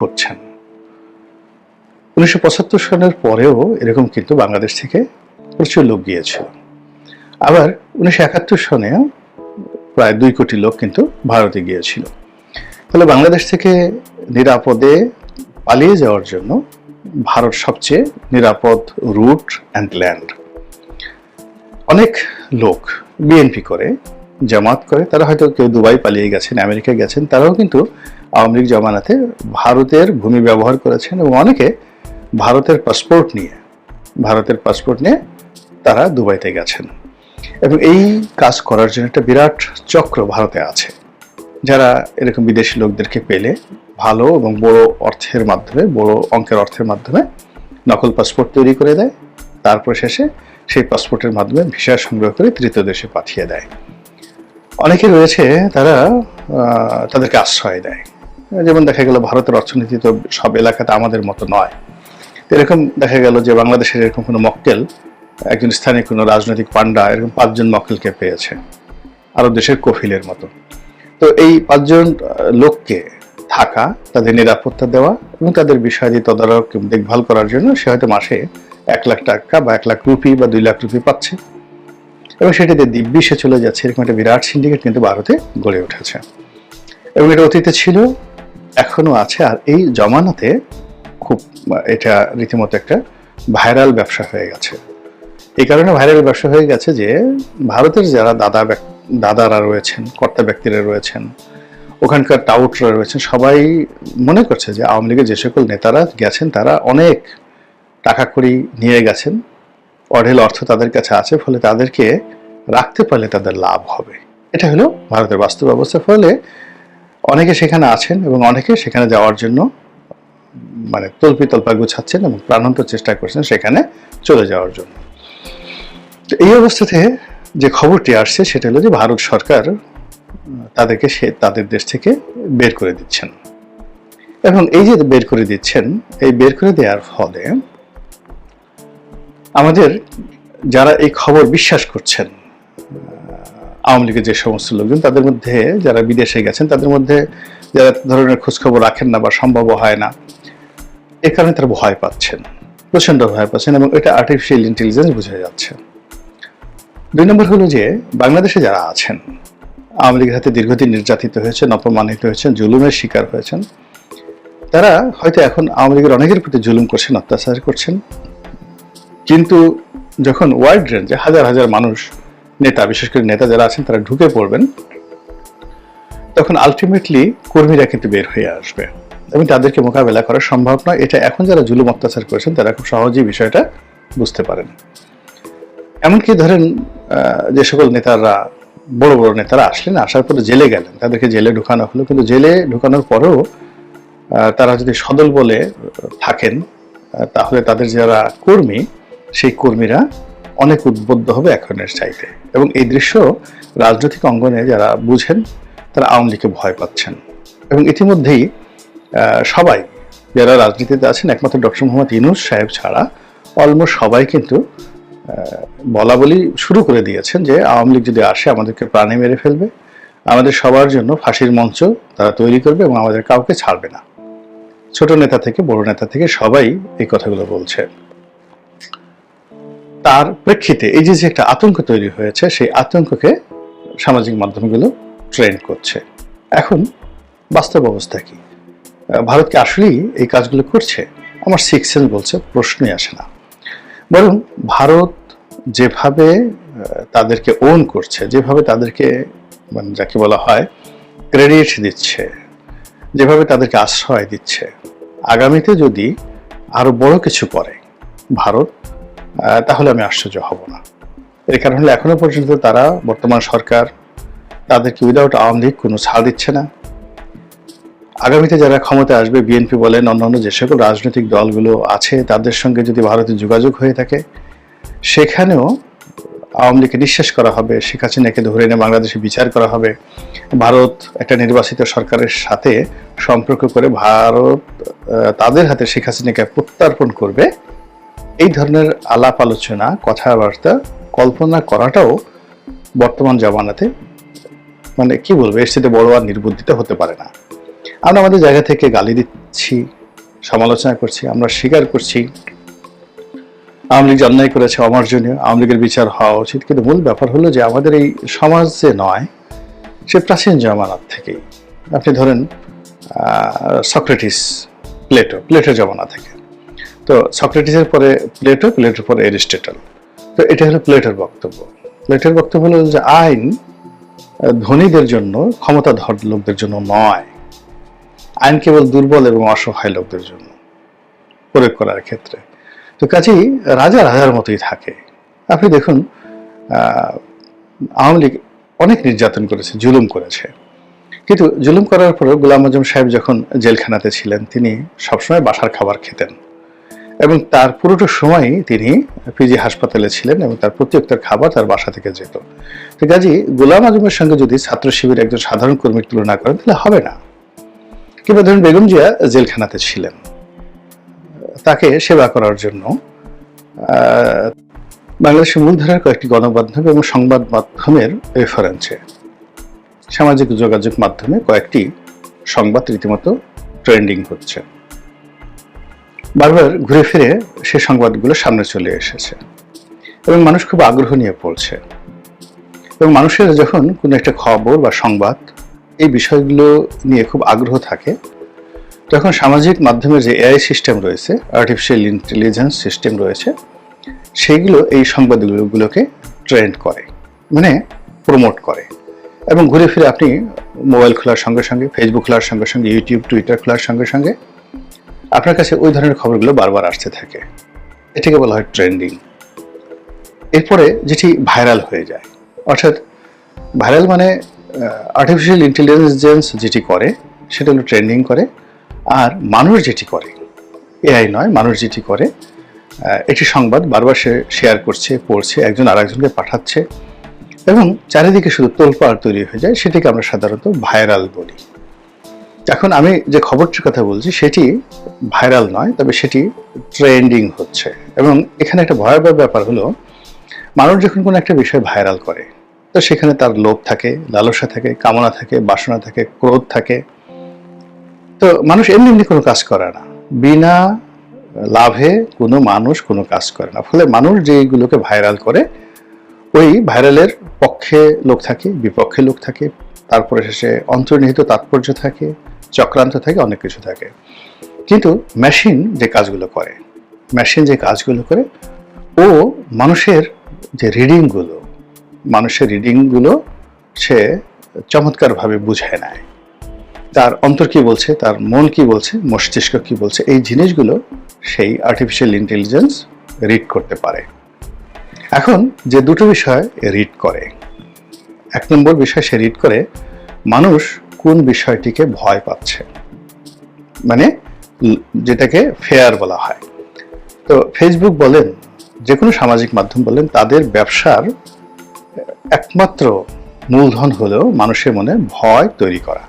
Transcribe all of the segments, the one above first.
করছেন। উনিশশো পঁচাত্তর সালের পরেও এরকম কিন্তু বাংলাদেশ থেকে প্রচুর লোক গিয়েছিল। আবার উনিশশো একাত্তর সনেও প্রায় দুই কোটি লোক কিন্তু ভারতে গিয়েছিল। তাহলে বাংলাদেশ থেকে নিরাপদে পালিয়ে যাওয়ার জন্য ভারত সবচেয়ে নিরাপদ রুট অ্যান্ড ল্যান্ড। অনেক লোক, বিএনপি করে জামাত করে, তারা হয়তো কেউ দুবাই পালিয়ে গেছেন, আমেরিকা গেছেন, তারাও কিন্তু আওয়ামী লীগ জমানাতে ভারতের ভূমি ব্যবহার করেছেন এবং অনেকে ভারতের পাসপোর্ট নিয়ে, ভারতের পাসপোর্ট নিয়ে তারা দুবাইতে গেছেন। এবং এই কাজ করার জন্য একটা বিরাট চক্র ভারতে আছে, যারা এরকম বিদেশি লোকদেরকে পেলে ভালো এবং বড় অর্থের মাধ্যমে, বড় অঙ্কের অর্থের মাধ্যমে নকল পাসপোর্ট তৈরি করে দেয়, তারপর শেষে সেই পাসপোর্টের মাধ্যমে ভিসা সংগ্রহ করে তৃতীয় দেশে পাঠিয়ে দেয়। অনেকে রয়েছে, তারা তাদেরকে আশ্রয় দেয়। যেমন দেখা গেল ভারতের অর্থনীতি তো সব এলাকাতে আমাদের মতো নয়। এরকম দেখা গেল যে বাংলাদেশের এরকম কোনো মক্কেল, একজন স্থানীয় কোনো রাজনৈতিক পান্ডা এরকম পাঁচজন মক্কেলকে পেয়েছে। আরব দেশের কফিলের মতো। তো এই পাঁচজন লোককে থাকা, তাদের নিরাপত্তা দেওয়া এবং তাদের বিষয়াদি তদারক দেখভাল করার জন্য সে হয়তো মাসে এক লাখ টাকা বা এক লাখ রুপি বা দুই লাখ রুপি পাচ্ছে। এবং সেটাতে দিব্যি সে চলে যাচ্ছে এরকম একটা বিরাট সিন্ডিকেট কিন্তু ভারতে গড়ে উঠেছে। এবং এটা অতীতে ছিল, এখনও আছে, আর এই জমানাতে খুব, এটা রীতিমতো একটা ভাইরাল ব্যবসা হয়ে গেছে। এই কারণে ভাইরাল ব্যবসা হয়ে গেছে যে, ভারতের যারা দাদা দাদারা রয়েছেন, কর্তা ব্যক্তিরা রয়েছেন, ওখানকার টাউটরা রয়েছেন, সবাই মনে করছে যে আওয়ামী লীগের যে সকল নেতারা গেছেন, তারা অনেক টাকা কড়ি নিয়ে গেছেন। অঢেল অর্থ তাদের কাছে আছে, ফলে তাদেরকে রাখতে পারলে তাদের লাভ হবে। এটা হলো ভারতের বাস্তব অবস্থা, ফলে অনেকে সেখানে আছেন এবং অনেকে সেখানে যাওয়ার জন্য মানে তল্পি তল্পা গুছাচ্ছেন এবং প্রাণান্ত চেষ্টা করছেন সেখানে চলে যাওয়ার জন্য। তো এই অবস্থাতে যে খবরটি আসছে, সেটা হলো যে ভারত সরকার তাদেরকে সে, তাদের দেশ থেকে বের করে দিচ্ছেন। এবং এই যে বের করে দিচ্ছেন, এই বের করে দেওয়ার ফলে আমাদের যারা এই খবর বিশ্বাস করছেন আওয়ামী লীগের যে সমস্ত লোকজন, তাদের মধ্যে যারা বিদেশে গেছেন, তাদের মধ্যে যারা ধরনের খোঁজখবর রাখেন না বা সম্ভব হয় না, এ কারণে তারা ভয় পাচ্ছেন প্রচণ্ড ভয় পাচ্ছেন এবং এটা আর্টিফিশিয়াল ইন্টেলিজেন্স বোঝা যাচ্ছে। দুই নম্বর হলো যে, বাংলাদেশে যারা আছেন, আওয়ামী লীগের হাতে দীর্ঘদিন নির্যাতিত হয়েছেন, অপমানিত হয়েছেন, জুলুমের শিকার হয়েছেন, তারা হয়তো এখন আওয়ামী লীগের অনেকের প্রতি জুলুম করছেন, অত্যাচার করছেন কিন্তু যখন ওয়াইড রেঞ্জে হাজার হাজার মানুষ, নেতা, বিশেষ করে নেতা যারা আছেন, তারা ঢুকে পড়বেন, তখন আলটিমেটলি কর্মীরা কিন্তু বের হয়ে আসবে। এবং তাদেরকে মোকাবেলা করা সম্ভব নয়। এটা এখন যারা জুলুম অত্যাচার করেছেন, তারা খুব সহজেই বিষয়টা বুঝতে পারেন। এমনকি ধরেন যে সকল নেতারা, বড় বড় নেতারা আসলেন, আসার পরে জেলে গেলেন। তাদেরকে জেলে ঢুকানো হলো, কিন্তু জেলে ঢুকানোর পরেও তারা যদি সদল বলে থাকেন তাহলে তাদের যারা কর্মী সেই কর্মীরা অনেক উদ্বুদ্ধ হবে এখনের চাইতে। এবং এই দৃশ্য রাজনৈতিক অঙ্গনে যারা বুঝেন, তারা আওয়ামী লীগকে ভয় পাচ্ছেন। এবং ইতিমধ্যেই সবাই যারা রাজনীতিতে আছেন, একমাত্র ডক্টর মোহাম্মদ ইনুস সাহেব ছাড়া, অলমোস্ট সবাই কিন্তু বলা বলি শুরু করে দিয়েছেন যে আওয়ামী লীগ যদি আসে, আমাদেরকে প্রাণে মেরে ফেলবে। আমাদের সবার জন্য ফাঁসির মঞ্চ তারা তৈরি করবে এবং আমাদের কাউকে ছাড়বে না। ছোট নেতা থেকে, বড় নেতা থেকে সবাই এই কথাগুলো বলছে। তার প্রেক্ষিতে এই যে যে একটা আতঙ্ক তৈরি হয়েছে, সেই আতঙ্ককে সামাজিক মাধ্যমগুলো ট্রেন্ড করছে। এখন বাস্তব অবস্থা কি? ভারত কি আসলেই এই কাজগুলো করছে? আমার সিক্স সেন্স বলছে, প্রশ্নই আসে না। বরং ভারত যেভাবে তাদেরকে ওন করছে, যেভাবে তাদেরকে মানে যাকে বলা হয় ক্রেডিট দিচ্ছে, যেভাবে তাদেরকে আশ্রয় দিচ্ছে, আগামীতে যদি আরও বড় কিছু করে, ভারত তাহলে আমি আশ্চর্য হব না। এর কারণ হলো এখনও পর্যন্ত তারা বর্তমান সরকার তাদেরকে উইদাউট আওয়ামী লীগ কোনো ছাড় দিচ্ছে না। আগামীতে যারা ক্ষমতায় আসবে, বিএনপি বলেন, অন্যান্য যে সকল রাজনৈতিক দলগুলো আছে, তাদের সঙ্গে যদি ভারতের যোগাযোগ হয়ে থাকে, সেখানেও আওয়ামী লীগকে নিঃশেষ করা হবে। শেখ হাসিনাকে ধরে এনে বাংলাদেশে বিচার করা হবে। ভারত একটা নির্বাচিত সরকারের সাথে সম্পর্ক করে ভারত তাদের হাতে শেখ হাসিনাকে প্রত্যার্পণ করবে। এই ধরনের আলাপ আলোচনা, কথাবার্তা কল্পনা করাটাও বর্তমান জামানাতে মানে কি বলব, এর সাথে বড় আর নির্বুদ্ধিত হতে পারে না। আমরা আমাদের জায়গা থেকে গালি দিচ্ছি, সমালোচনা করছি, আমরা স্বীকার করছি। আওয়ামী লীগ অন্যায় করেছে, অমার্জনীয়, আওয়ামী লীগের বিচার হওয়া উচিত, কিন্তু মূল ব্যাপার হলো যে আমাদের এই সমাজ যে নয়, সে প্রাচীন জমানার থেকেই। আপনি ধরেন সক্রেটিস, প্লেটো প্লেটো জমানা থেকে। তো সক্রেটিসের পরে প্লেটো, প্লেটোর পরে এরিস্টেটল তো এটা হলো প্লেটোর বক্তব্য। প্লেটোর বক্তব্য হলো যে আইন ধনীদের জন্য, ক্ষমতাধর লোকদের জন্য নয়। আইন কেবল দুর্বল এবং অসহায় লোকদের জন্য প্রয়োগ করার ক্ষেত্রে। তো কাজেই রাজা রাজার মতোই থাকে। আপনি দেখুন আওয়ামী লীগ অনেক নির্যাতন করেছে, জুলুম করেছে। কিন্তু জুলুম করার পরেও গোলাম আজম সাহেব যখন জেলখানাতে ছিলেন, তিনি সবসময় বাসার খাবার খেতেন। এবং তার পুরোটা সময় তিনি পিজি হাসপাতালে ছিলেন এবং তার প্রত্যেকটার খাবার তার বাসা থেকে যেত। তো কাজী, গোলাম আজমের সঙ্গে যদি ছাত্র শিবির একজন সাধারণ কর্মীর তুলনা করেন, তাহলে হবে না। কিংবা ধরুন বেগম জিয়া জেলখানাতে ছিলেন। তাকে সেবা করার জন্য বাংলাদেশের মূলধারার কয়েকটি গণমাধ্যম এবং সংবাদ মাধ্যমের রেফারেন্সে, সামাজিক যোগাযোগ মাধ্যমে কয়েকটি সংবাদ রীতিমতো ট্রেন্ডিং হচ্ছে। বারবার ঘুরে ফিরে সে সংবাদগুলো সামনে চলে এসেছে এবং মানুষ খুব আগ্রহ নিয়ে পড়ছে। এবং মানুষের যখন কোনো একটা খবর বা সংবাদ এই বিষয়গুলো নিয়ে খুব আগ্রহ থাকে, তখন সামাজিক মাধ্যমের যে এআই সিস্টেম রয়েছে আর্টিফিশিয়াল ইন্টেলিজেন্স সিস্টেম রয়েছে সেইগুলো এই সংবাদগুলোকে ট্রেন্ড করে মানে প্রমোট করে। এবং ঘুরে ফিরে আপনি মোবাইল খোলার সঙ্গে সঙ্গে ফেসবুক খোলার সঙ্গে সঙ্গে ইউটিউব টুইটার খোলার সঙ্গে সঙ্গে আপনার কাছে ওই ধরনের খবরগুলো বারবার আসতে থাকে। এটাকে বলা হয় ট্রেন্ডিং। এরপরে যেটি ভাইরাল হয়ে যায়, অর্থাৎ ভাইরাল মানে আর্টিফিশিয়াল ইন্টেলিজেন্স যেটি করে, সেটা হলো ট্রেন্ডিং করে, আর মানুষ যেটি করে, এআই নয়, মানুষ যেটি করে একটি সংবাদ বারবার সে শেয়ার করছে, পড়ছে, একজন আরেকজনকে পাঠাচ্ছে, এবং চারিদিকে শুধু তোলপাড় তৈরি হয়ে যায়, সেটিকে আমরা সাধারণত ভাইরাল বলি। এখন আমি যে খবরটির কথা বলছি, সেটি ভাইরাল নয়, তবে সেটি ট্রেন্ডিং হচ্ছে। এবং এখানে একটা ভয়াবহ ব্যাপার হলো, মানুষ যখন কোনো একটা বিষয় ভাইরাল করে, তো সেখানে তার লোভ থাকে, লালসা থাকে, কামনা থাকে, বাসনা থাকে, ক্রোধ থাকে। তো মানুষ এমনি এমনি কোনো কাজ করে না। বিনা লাভে কোনো মানুষ কোনো কাজ করে না। ফলে মানুষ যেগুলোকে ভাইরাল করে, ওই ভাইরালের পক্ষে লোক থাকে, বিপক্ষে লোক থাকে, তারপরে শেষে অন্তর্নিহিত তাৎপর্য থাকে, চক্রান্ত থাকে, অনেক কিছু থাকে। কিন্তু মেশিন যে কাজগুলো করে মেশিন যে কাজগুলো করে, ও মানুষের যে রিডিংগুলো মানুষের রিডিংগুলো সে চমৎকারভাবে বুঝে নেয়। তার অন্তর কি বলছে, তার মন কি বলছে, মস্তিষ্ক কি বলছে, এই জিনিসগুলো সেই আর্টিফিশিয়াল ইন্টেলিজেন্স রিড করতে পারে। এখন যে দুটো বিষয় রিড করে, এক নম্বর বিষয় সে রিড করে, মানুষ কোন বিষয়টিকে ভয় পাচ্ছে? মানে যেটাকে ফেয়ার বলা হয়। তো ফেসবুক বলেন যে কোনো সামাজিক মাধ্যম বলেন, তাদের ব্যবসার একমাত্র মূলধন হলেও মানুষের মনে ভয় তৈরি করা।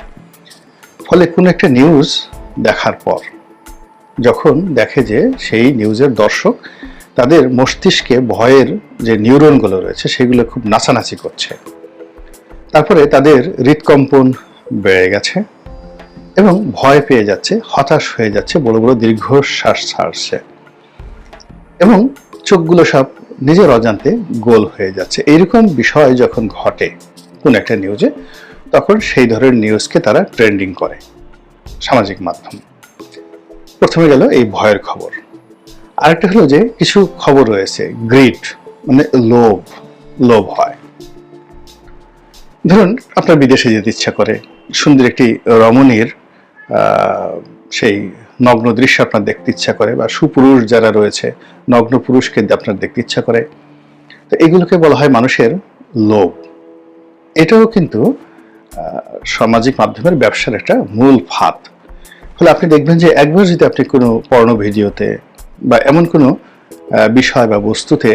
ফলে কোনো একটা নিউজ দেখার পর, যখন দেখে যে সেই নিউজের দর্শক তাদের মস্তিষ্কে ভয়ের যে নিউরনগুলো রয়েছে, সেগুলো খুব নাচানাচি করছে। তারপরে তাদের হৃদকম্পন বেড়ে গেছে। এবং ভয় পেয়ে যাচ্ছে, হতাশ হয়ে যাচ্ছে, বড় বড় দীর্ঘশ্বাস ছাড়ছে। এবং চোখগুলো সব নিজের অজান্তে গোল হয়ে যাচ্ছে। এইরকম বিষয় যখন ঘটে কোন একটা নিউজে তখন সেই ধরনের নিউজকে তারা ট্রেন্ডিং করে সামাজিক মাধ্যম। প্রথমে গেল এই ভয়ের খবর। আরেকটা হলো যে কিছু খবর রয়েছে গ্রিড মানে লোভ লোভ হয়। ধরুন, আপনার বিদেশে যেতে ইচ্ছা করে, সুন্দর একটি রমণীর সেই নগ্ন দৃশ্য আপনার দেখতে ইচ্ছা করে, বা সুপুরুষ যারা রয়েছে, নগ্ন পুরুষকে আপনার দেখতে ইচ্ছা করে। তো এগুলোকে বলা হয় মানুষের লোভ। এটাও কিন্তু সামাজিক মাধ্যমের ব্যবসার একটা মূল ফাঁদ। ফলে আপনি দেখবেন যে একবার যদি আপনি কোনো পর্ণ ভিডিওতে, বা এমন কোনো বিষয় বা বস্তুতে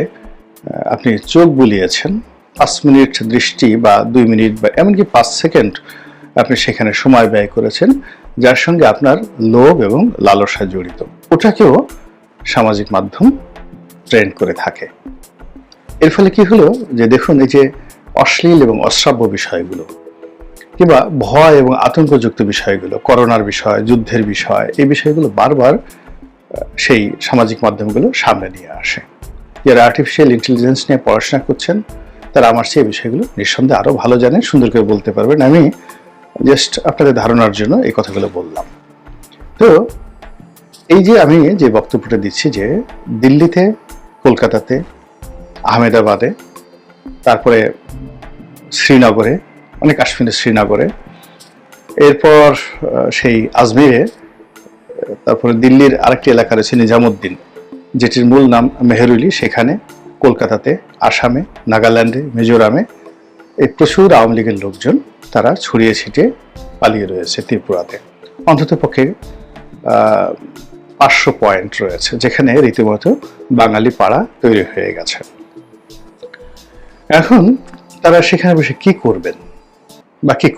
আপনি চোখ বুলিয়েছেন, পাঁচ মিনিট দৃষ্টি বা দুই মিনিট বা এমনকি পাঁচ সেকেন্ড আপনি সেখানে সময় ব্যয় করেছেন যার সঙ্গে আপনার লোভ এবং লালসা জড়িত। ওটাকেও সামাজিক মাধ্যম ট্রেন্ড করে থাকে। এর ফলে কি হলো যে দেখুন, এই যে অশ্লীল এবং অশ্রাব্য বিষয়গুলো কিংবা ভয় এবং আতঙ্কযুক্ত বিষয়গুলো, করোনার বিষয়, যুদ্ধের বিষয়, এই বিষয়গুলো বারবার সেই সামাজিক মাধ্যমগুলো সামনে নিয়ে আসে। যারা আর্টিফিশিয়াল ইন্টেলিজেন্স নিয়ে পড়াশোনা করছেন, তারা আমার সেই বিষয়গুলো নিঃসন্দেহে আরও ভালো জানেন, সুন্দর করে বলতে পারবেন। আমি জাস্ট আপনাদের ধারণার জন্য এই কথাগুলো বললাম। তো এই যে আমি যে বক্তব্যটা দিচ্ছি যে দিল্লিতে, কলকাতাতে, আহমেদাবাদে, তারপরে শ্রীনগরে মানে কাশ্মীরের শ্রীনগরে, এরপর সেই আজমিরে, তারপরে দিল্লির আরেকটি এলাকা রয়েছে নিজামুদ্দিন, যেটির মূল নাম মেহরুলি, সেখানে কলকাতাতে, আসামে, নাগাল্যান্ডে, মিজোরামে এই প্রচুর আওয়ামী লীগের লোকজন তারা ছড়িয়ে ছিটিয়ে পালিয়ে রয়েছে ত্রিপুরাতে। অন্তত পক্ষে পাঁচশো পয়েন্ট রয়েছে, যেখানে রীতিমতো বাঙালি পাড়া তৈরি হয়ে গেছে। এখন তারা সেখানে বসে কি করবেন বা কি